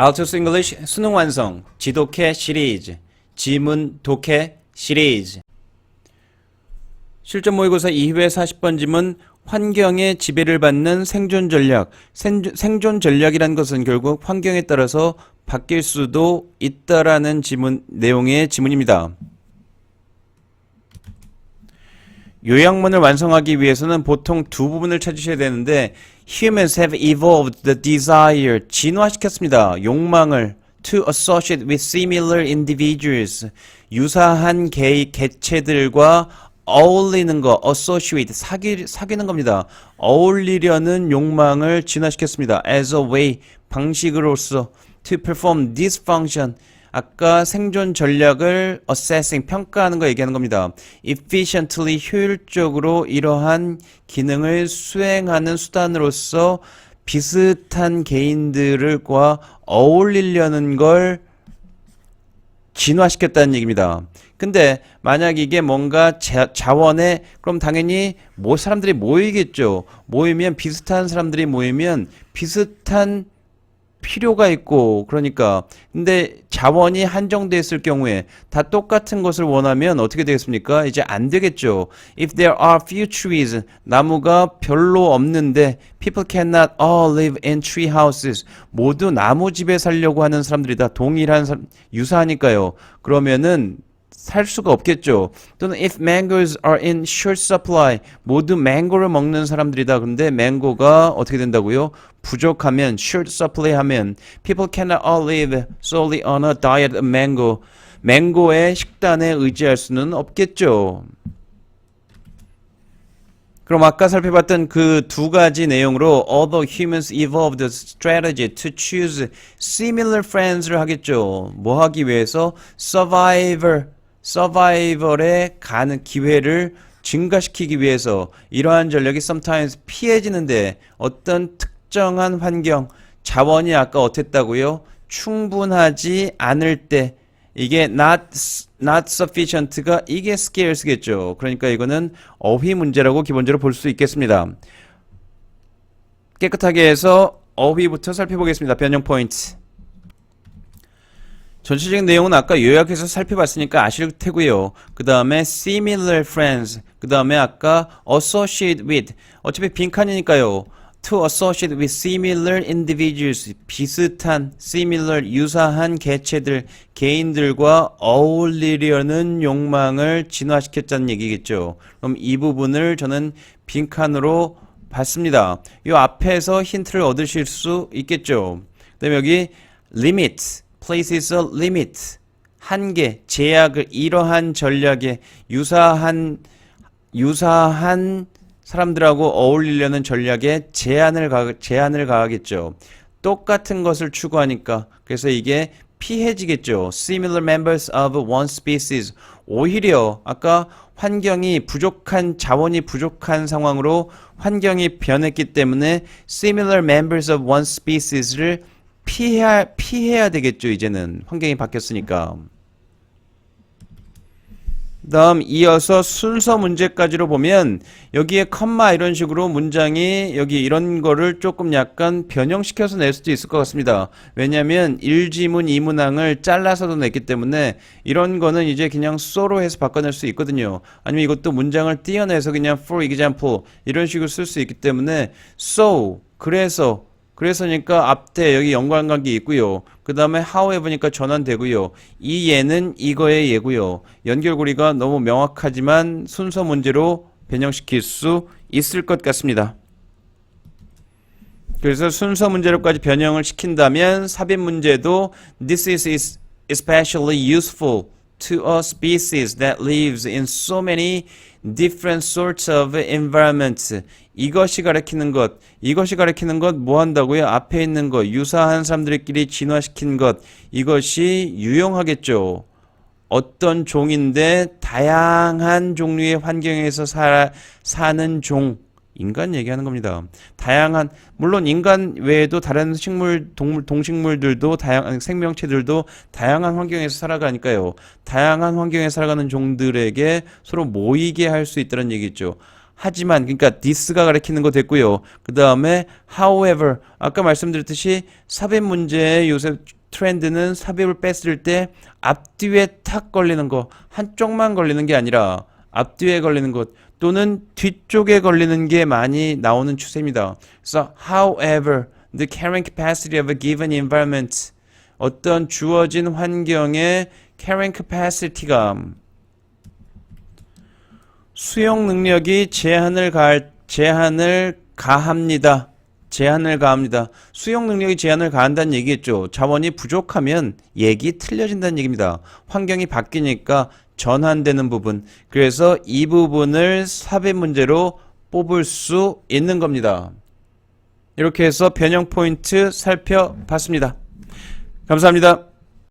알토스 잉글리쉬 수능 완성 지독해 시리즈 지문 독해 시리즈 실전 모의고사 2회 40번 지문 환경의 지배를 받는 생존 전략 생, 생존 전략이란 것은 결국 환경에 따라서 바뀔 수도 있다라는 지문 내용의 지문입니다. 요약문을 완성하기 위해서는 보통 두 부분을 찾으셔야 되는데 humans have evolved the desire 진화시켰습니다. 욕망을 to associate with similar individuals 유사한 개, 개체들과 어울리는 거 associate 사귀, 사귀는 겁니다. 어울리려는 욕망을 진화시켰습니다. as a way 방식으로서 to perform this function 아까 생존 전략을 assessing 평가하는 거 얘기하는 겁니다. efficiently 효율적으로 이러한 기능을 수행하는 수단으로서 비슷한 개인들과 어울리려는 걸 진화시켰다는 얘기입니다. 근데 만약 이게 뭔가 자, 자원에 그럼 당연히 뭐 사람들이 모이겠죠. 모이면 비슷한 사람들이 모이면 비슷한 필요가 있고 그러니까 근데 자원이 한정돼 있을 경우에 다 똑같은 것을 원하면 어떻게 되겠습니까? 이제 안 되겠죠. If there are few trees 나무가 별로 없는데 people cannot all live in tree houses 모두 나무 집에 살려고 하는 사람들이 다. 동일한 사, 유사하니까요. 그러면은 살 수가 없겠죠. 또는 if mangoes are in short supply 모두 망고를 먹는 사람들이다. 그런데 망고가 어떻게 된다고요? 부족하면 short supply 하면 people cannot all live solely on a diet of mango. 망고의 식단에 의지할 수는 없겠죠. 그럼 아까 살펴봤던 그 두 가지 내용으로 although humans evolved a strategy to choose similar friends를 하겠죠. 뭐 하기 위해서 survivor 서바이벌에 가는 기회를 증가시키기 위해서 이러한 전략이 sometimes 피해지는데 어떤 특정한 환경, 자원이 아까 어땠다고요? 충분하지 않을 때 이게 not, not sufficient가 이게 scarce겠죠. 그러니까 이거는 어휘 문제라고 기본적으로 볼 수 있겠습니다. 깨끗하게 해서 어휘부터 살펴보겠습니다. 변형 포인트. 전체적인 내용은 아까 요약해서 살펴봤으니까 아실 테고요. 그 다음에 similar friends, 그 다음에 아까 associate with, 어차피 빈칸이니까요. to associate with similar individuals, 비슷한, similar, 유사한 개체들, 개인들과 어울리려는 욕망을 진화시켰다는 얘기겠죠. 그럼 이 부분을 저는 빈칸으로 봤습니다. 이 앞에서 힌트를 얻으실 수 있겠죠. 그 다음에 여기 limit, places a limit 한계 제약을 이러한 전략에 유사한 유사한 사람들하고 어울리려는 전략에 제한을 가 제한을 가하겠죠. 똑같은 것을 추구하니까 그래서 이게 피해지겠죠. Similar members of one species. 오히려 아까 환경이 부족한 자원이 부족한 상황으로 환경이 변했기 때문에 similar members of one species를 피해야, 피해야 되겠죠, 이제는. 환경이 바뀌었으니까. 다음 이어서 순서 문제까지로 보면 여기에 컴마 이런 식으로 문장이 여기 이런 거를 조금 약간 변형시켜서 낼 수도 있을 것 같습니다. 왜냐하면 1지문 2문항을 잘라서도 냈기 때문에 이런 거는 이제 그냥 so로 해서 바꿔낼 수 있거든요. 아니면 이것도 문장을 띄어내서 그냥 for example 이런 식으로 쓸 수 있기 때문에 so 그래서 그래서니까 앞에 여기 연관관계 있고요. 그 다음에 however니까 전환되고요. 이 예는 이거의 예고요. 연결고리가 너무 명확하지만 순서 문제로 변형시킬 수 있을 것 같습니다. 그래서 순서 문제로까지 변형을 시킨다면 삽입 문제도 This is especially useful to a species that lives in so many different sorts of environments. 이것이 가리키는 것, 이것이 가리키는 것 뭐 한다고요? 앞에 있는 것, 유사한 사람들끼리 진화시킨 것, 이것이 유용하겠죠. 어떤 종인데 다양한 종류의 환경에서 사, 사는 종, 인간 얘기하는 겁니다. 다양한 물론 인간 외에도 다른 식물 동물 동식물들도 다양한 생명체들도 다양한 환경에서 살아가니까요. 다양한 환경에 살아가는 종들에게 서로 모이게 할 수 있다는 얘기죠. 하지만 그러니까 this가 가리키는 거 됐고요. 그 다음에 however 아까 말씀드렸듯이 삽입 문제의 요새 트렌드는 삽입을 뺐을 때 앞뒤에 탁 걸리는 거 한쪽만 걸리는 게 아니라 앞뒤에 걸리는 것 또는 뒤쪽에 걸리는 게 많이 나오는 추세입니다. 그래서 however the carrying capacity of a given environment 어떤 주어진 환경의 carrying capacity가 수용 능력이 제한을 가할 제한을 가합니다. 제한을 가합니다. 수용 능력이 제한을 가한다는 얘기겠죠. 자원이 부족하면 얘기 틀려진다는 얘기입니다. 환경이 바뀌니까 전환되는 부분. 그래서 이 부분을 삽입 문제로 뽑을 수 있는 겁니다. 이렇게 해서 변형 포인트 살펴봤습니다. 감사합니다.